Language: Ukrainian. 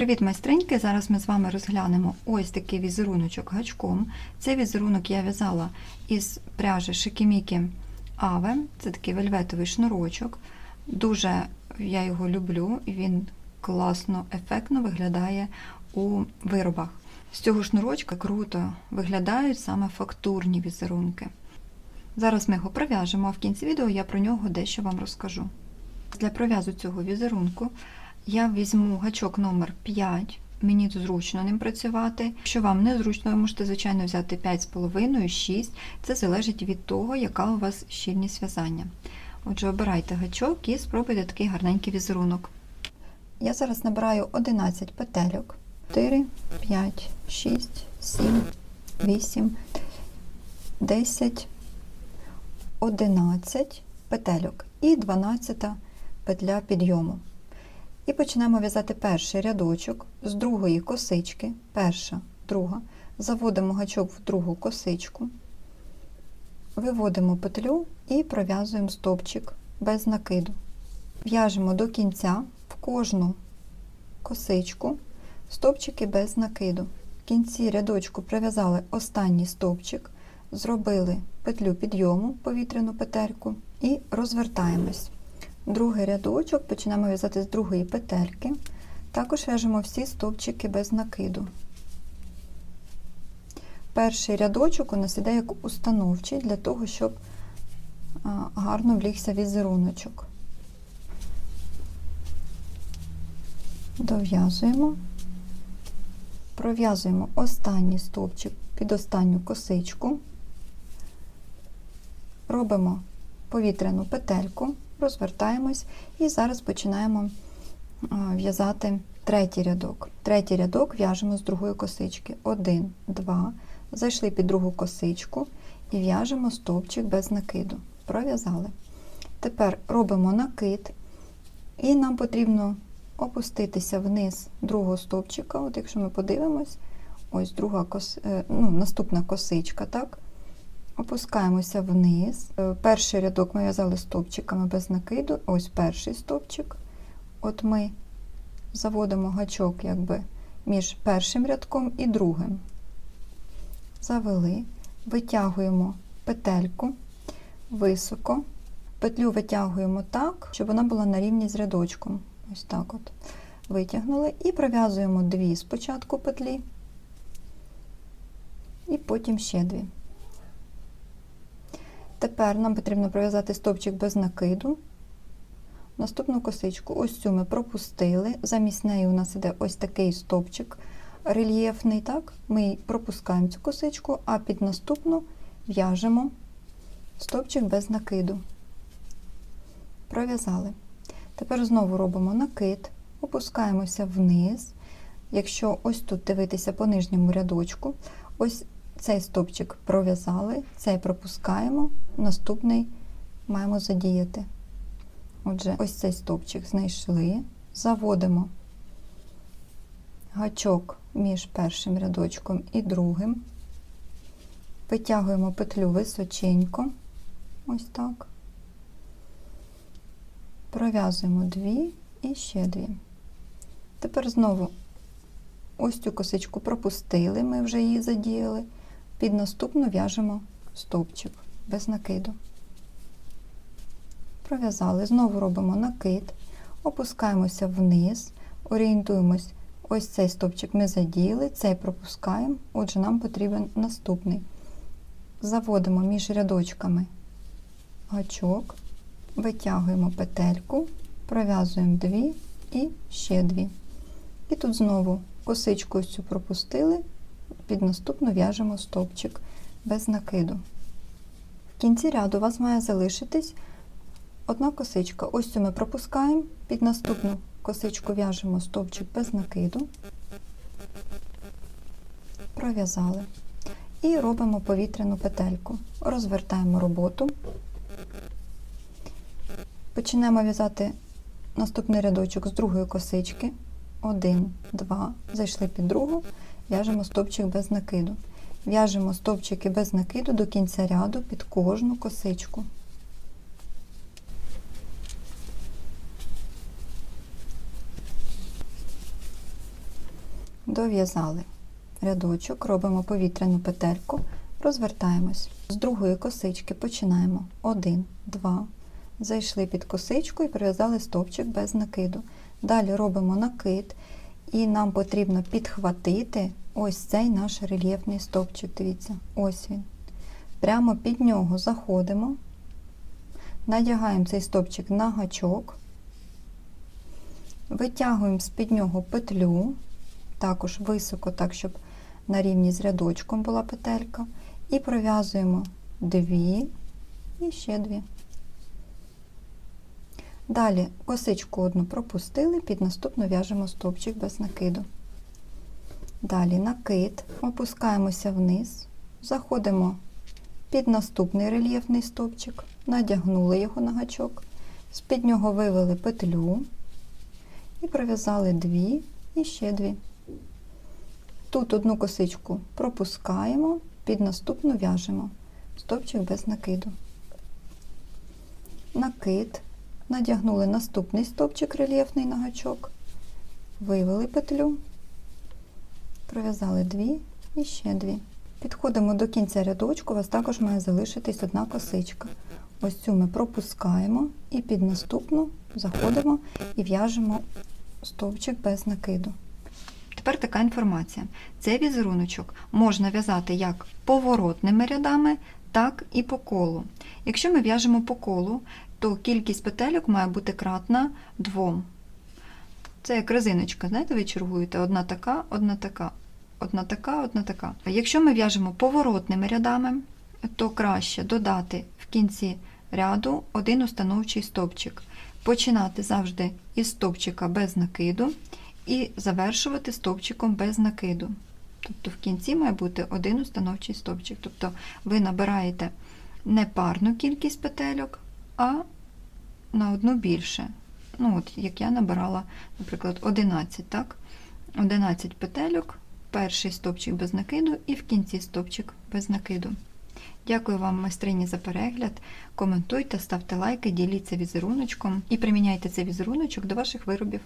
Привіт, майстриньки! Зараз ми з вами розглянемо ось такий візеруночок гачком. Цей візерунок я в'язала із пряжі Шикімікі Аве. Це такий вельветовий шнурочок. Дуже я його люблю, він класно, ефектно виглядає у виробах. З цього шнурочка круто виглядають саме фактурні візерунки. Зараз ми його пров'яжемо, а в кінці відео я про нього дещо вам розкажу. Для пров'язу цього візерунку я візьму гачок номер 5 мені зручно ним працювати. Якщо вам не зручно, ви можете, звичайно, взяти 5,5, 6. Це залежить від того, яка у вас щільність в'язання. Отже, обирайте гачок і спробуйте такий гарненький візерунок. Я зараз набираю 11 петельок. 4, 5, 6, 7, 8, 10, 11 петельок і 12 петля підйому. І почнемо в'язати перший рядочок з другої косички, перша, друга, заводимо гачок в другу косичку, виводимо петлю і пров'язуємо стовпчик без накиду. В'яжемо до кінця в кожну косичку стовпчики без накиду. В кінці рядочку пров'язали останній стовпчик, зробили петлю підйому, повітряну петельку і розвертаємось. Другий рядочок починаємо в'язати з другої петельки. Також в'яжемо всі стовпчики без накиду. Перший рядочок у нас іде як установчий для того, щоб гарно влігся візеруночок. Дов'язуємо, пров'язуємо останній стовпчик під останню косичку, робимо повітряну петельку розвертаємось і зараз починаємо в'язати третій рядок. Третій рядок в'яжемо з другої косички. Один, два. Зайшли під другу косичку і в'яжемо стовпчик без накиду. Пров'язали. Тепер робимо накид, і нам потрібно опуститися вниз другого стовпчика. От якщо ми подивимось, ось друга кос... ну, наступна косичка, так? Опускаємося вниз. Е, Перший рядок ми в'язали стовпчиками без накиду. Ось перший стовпчик. От ми заводимо гачок якби між першим рядком і другим. Завели, витягуємо петельку високо. Петлю витягуємо так, щоб вона була на рівні з рядочком. Ось так от. Витягнули і пров'язуємо дві спочатку петлі, і потім ще дві. Тепер нам потрібно пров'язати стовпчик без накиду. Наступну косичку, ось цю ми пропустили. Замість неї у нас іде ось такий стовпчик рельєфний. так? Ми пропускаємо цю косичку, а під наступну в'яжемо стовпчик без накиду. Пров'язали. Тепер знову робимо накид, опускаємося вниз. Якщо ось тут дивитися по нижньому рядочку, ось цей стовпчик пров'язали, цей пропускаємо, наступний маємо задіяти. Отже, ось цей стовпчик знайшли, заводимо гачок між першим рядочком і другим, витягуємо петлю височенько, ось так, пров'язуємо дві і ще дві. Тепер знову ось цю косичку пропустили, ми вже її задіяли. Під наступну в'яжемо стовпчик без накиду. Пров'язали, знову робимо накид, опускаємося вниз, орієнтуємось, ось цей стовпчик ми задіяли, цей пропускаємо, отже, нам потрібен наступний. Заводимо між рядочками гачок, витягуємо петельку, пров'язуємо дві і ще дві. І тут знову косичку цю пропустили, під наступну в'яжемо стовпчик без накиду. В кінці ряду у вас має залишитись одна косичка. Ось цю ми пропускаємо, під наступну косичку в'яжемо стовпчик без накиду, пров'язали. І робимо повітряну петельку. Розвертаємо роботу. Починаємо в'язати наступний рядочок з другої косички. Один, два, зайшли під другу, в'яжемо стовпчик без накиду. В'яжемо стовпчики без накиду до кінця ряду під кожну косичку. Дов'язали рядочок, робимо повітряну петельку, розвертаємось. З другої косички починаємо 1, 2, зайшли під косичку і прив'язали стовпчик без накиду. Далі робимо накид, і нам потрібно підхватити ось цей наш рельєфний стовпчик. Дивіться, ось він. Прямо під нього заходимо, надягаємо цей стовпчик на гачок, витягуємо з-під нього петлю, також високо, так, щоб на рівні з рядочком була петелька, і пров'язуємо дві і ще дві. Далі косичку одну пропустили, під наступну в'яжемо стовпчик без накиду. Далі накид, опускаємося вниз, заходимо під наступний рельєфний стовпчик, надягнули його на гачок, з-під нього вивели петлю. І пров'язали дві і ще дві. Тут одну косичку пропускаємо, під наступну в'яжемо. Стовпчик без накиду. Накид, надягнули наступний стовпчик рельєфний на гачок, вивели петлю, пров'язали дві і ще дві. Підходимо до кінця рядочку, у вас також має залишитись одна косичка. Ось цю ми пропускаємо і під наступну заходимо і в'яжемо стовпчик без накиду. Тепер така інформація. Цей візеруночок можна в'язати як поворотними рядами, так і по колу. Якщо ми в'яжемо по колу, то кількість петельок має бути кратна двом. Це як резиночка, знаєте, ви чергуєте одна така, одна така, одна така, одна така. Якщо ми в'яжемо поворотними рядами, то краще додати в кінці ряду один установчий стовпчик. Починати завжди із стовпчика без накиду і завершувати стовпчиком без накиду. Тобто в кінці має бути один установчий стовпчик. Тобто ви набираєте не парну кількість петельок, а на одну більше. Ну, от, як я набирала, наприклад, 11, так? 11 петельок, перший стовпчик без накиду і в кінці стовпчик без накиду. Дякую вам, майстрині, за перегляд. Коментуйте, ставте лайки, діліться візеруночком і приміняйте цей візеруночок до ваших виробів.